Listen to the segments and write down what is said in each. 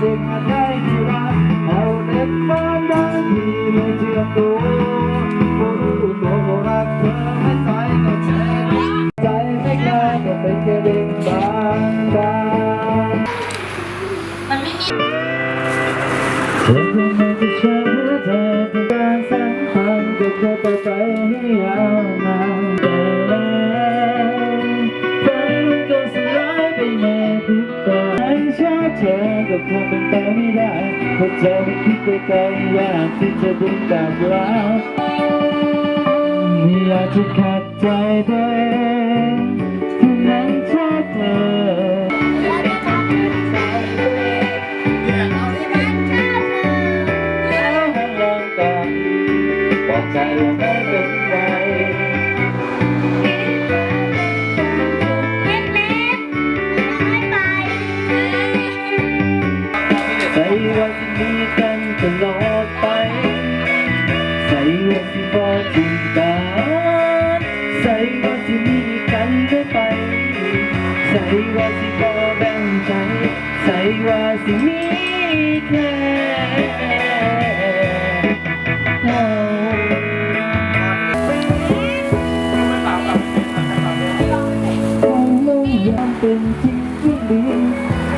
เด็กมาได้ที่รักเอาเด็กมาได้ที่ไม่เชื่อตัวผู้รู้ตัวก็รักเธอไม่ใส่ก็แช่ใจไม่กล้าก็เป็นแค่เด็กบ้านบ้านมันไม่มีเธอคงไม่ใช่เธอ เพราะเธอไม่คิดไปไกลอยากที่จะดึงกลับแล้วไม่อยากจะขัด ว่าสิมีกันตลอดไป ใส่ว่าสิบอกถึงกันใส่ว่าสิมีกันเรื่อยไป ใส่ว่าสิบอแบ่งใจ ใส่ว่าสิมีแค่เราคงยอมเป็นจริงที่ดี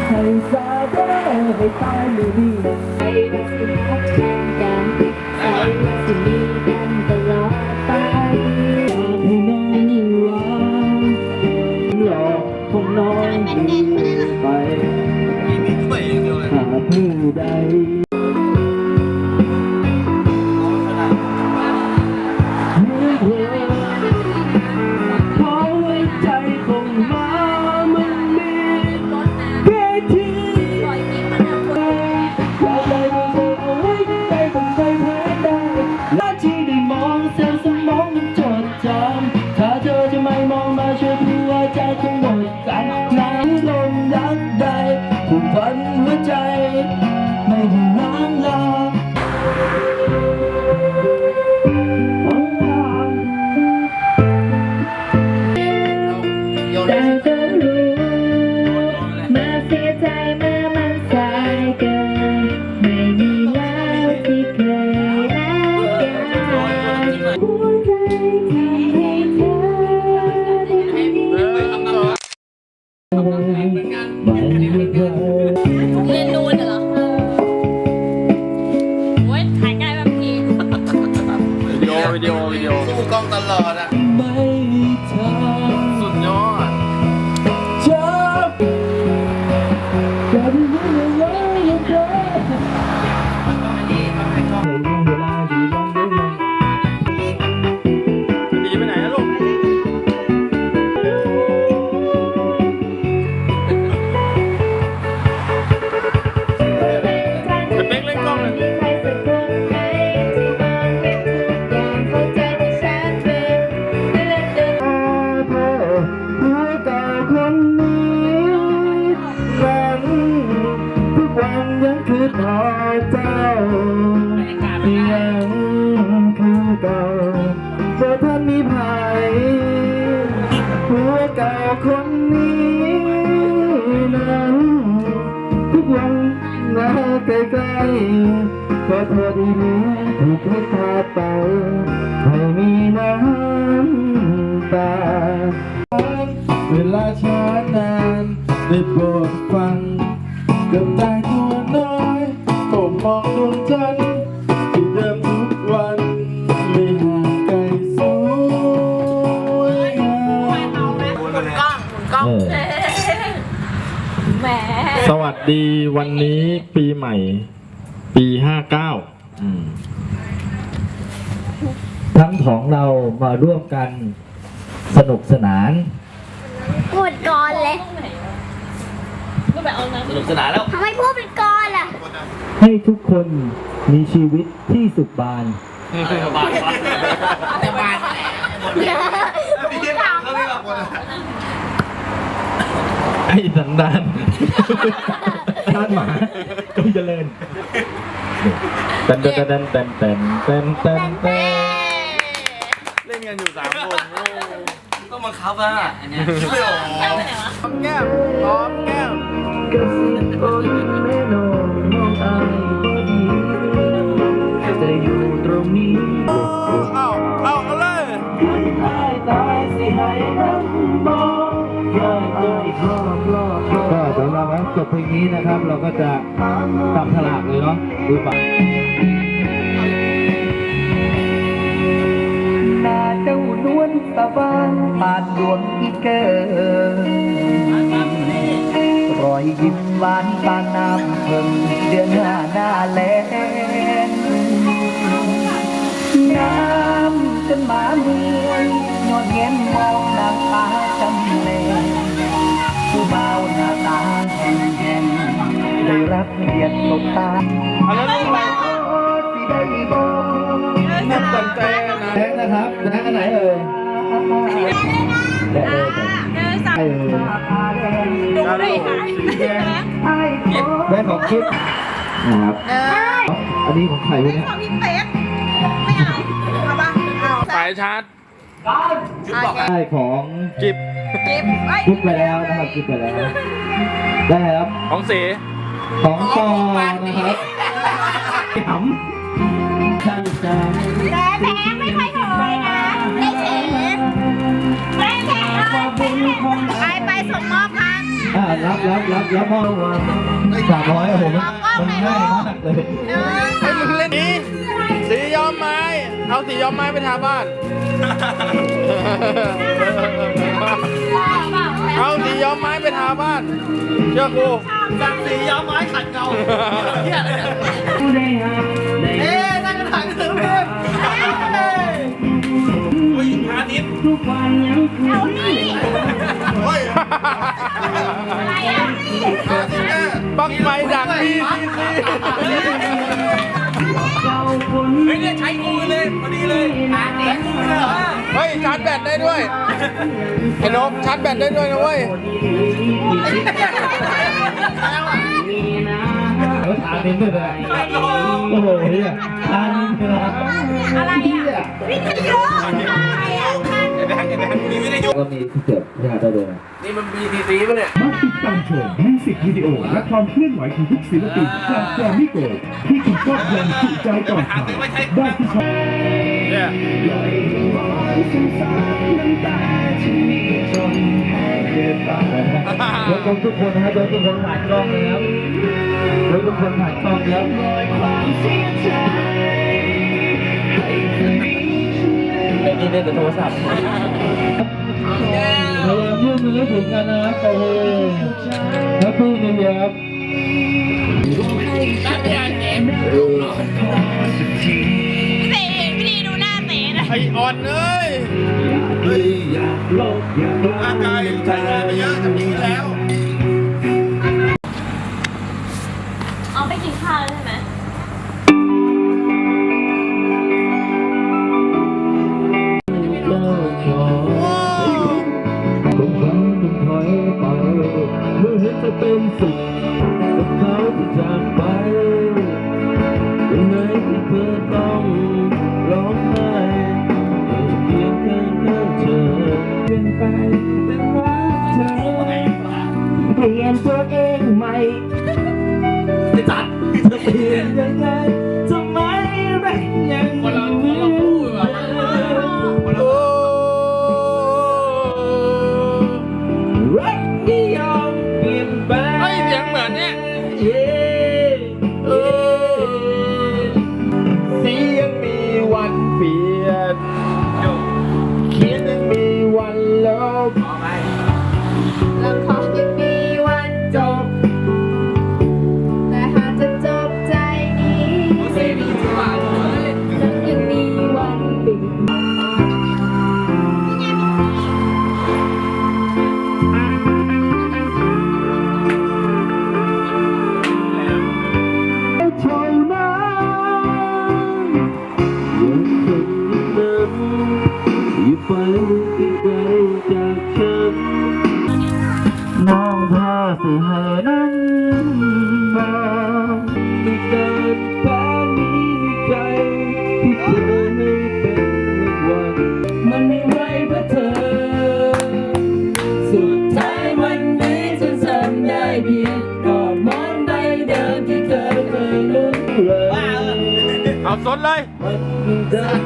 ให้สาบานให้ตายไม่ดี ส่ว่าสิรักกันใส่สิมีกันตลอดไปให้น้องยิ่งหวานหลอกของน้องยิ่งไปหาผู้ใด ตลอดอะ ไม่ ยังคือทอเจ้ายังคือเก่าบ่ท่านมีภัยหัวเก่าคนนี้นั้นทุกวันนาใกล้ๆขอโทษดีนี้ถูกพิพาไปไม่มีน้ำตา แหมสวัสดีวันนี้ปีใหม่ ปีห้าเก้าทั้งของเรามาร่วมกันสนุกสนาน พูดก่อนเลยก็ไปเอาน้ำสนุกสนานแล้วทำไมพูดเป็นก่อนล่ะ ให้ทุกคนมีชีวิตที่สุขบานไอ้สันดานท่านหมาจงเจริญเต้นเต้นเต้นเต้นเต้นเต้นเต้นเต้นเล่นกันอยู่สามคนโอ้ต้องบังคับอะอันเนี้ยไม่ออกไปไหนวะหอมแก้มหอมแก้มกระซิบโอนแม่น้องน้องอายบ่ดีจะอยู่ตรงนี้เอาเอาเอาเลยตายตายสิให้น้ำบอก ก็เดี๋ยวเราจบเพลงนี้นะครับ เราก็จะตับฉลากเลยเนาะดูไปหน้าเจ้านวลตะวันปาดดวงอีเกินรอยยิ้มหวานปานน้ำเพิ่งเดือนหน้าหน้าแลงน้ำจนมาเมือย ยอดเย็นมองนางฟ้าจำแลงผู้เบาหน้าตาแข็งแข็งได้รับเกียรติตกตาอันนั้นอะไรโอ้สิได้บอกนับกันใจนะแดงนะครับแดงอันไหนเอ่ยแดงเอ่ยเดินสามเอ่ยดูด้วยค่ของคลิปนะครับอันนี้ของใครวะเนี่ยของพี่เป๊กไม่เอาเอาปะเอาสายชาร์จ ได้ของจิบเก็บไว้คลิปไปแล้วนะครับคลิปไปแล้ว ได้ครับของเสของปอนะครับขำช่างจำแต่แบงไม่ค่อยเคยนะได้เฉไม่แข่งไปไปส่งมอบกันอ่ารับรับรับรับพ่อสามร้อยโอ้โหมันมันง่ายมากเลยให้มึง เอาสีย้อมไม้ไปทาบ้าน เอาสีย้อมไม้ไปทาบ้าน เชื่อกูจากสีย้อมไม้ขัดเงาเฮียอะไรเนี่ยเอ๊ะนั่งกันถ่ายกันเถอะเพื่อนเฮ้ยพาทิตย์ทุกวันยังเฮ้ยบักไฟดักพี่ เฮ้ยเนี่ยใช้กูเลยพอดีเลยเฮ้ยชาร์จแบตได้ด้วยไอ้นกชาร์จแบตได้ด้วยนะเว้ยแล้วทานนิ้มด้วยนะโอ้โหเนี่ยทานนิ้มเลยนะอะไรอะวิทยุอะไรอะก็มีที่เก็บที่หาได้ด้วยนะนี่มันมีทีซีป่ะเนี่ยมาติดตามชมมิ วิดีโอและความเคลื่อนไหวของทุกศิลปินจากแกรมมี่โกลที่คุณชอบย่างจุใจก่อนใครได้ที่ช่องเนี่ยเดี๋ยวผมทุกคนนะครับเดี๋ยวทุกคนผ่านกล้องนะครับเดี๋ยวทุกคนผ่านกล้องครับไอ้นี่เล่นแต่โทรศัพท์ พยายามยื่นมือถึงกันนะครับโอ้โหแฮปปี้นิวเยียร์ครับพี่เต๋พี่ดีดูหน้าเต๋นะไอออนเอ้ยอยางกายใช้งานไปเยอะจะมีแล้ว เมื่อ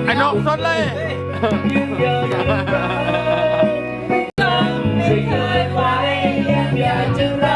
ไอ้นกสดเลยไม่เคยไหวอยากจะรัก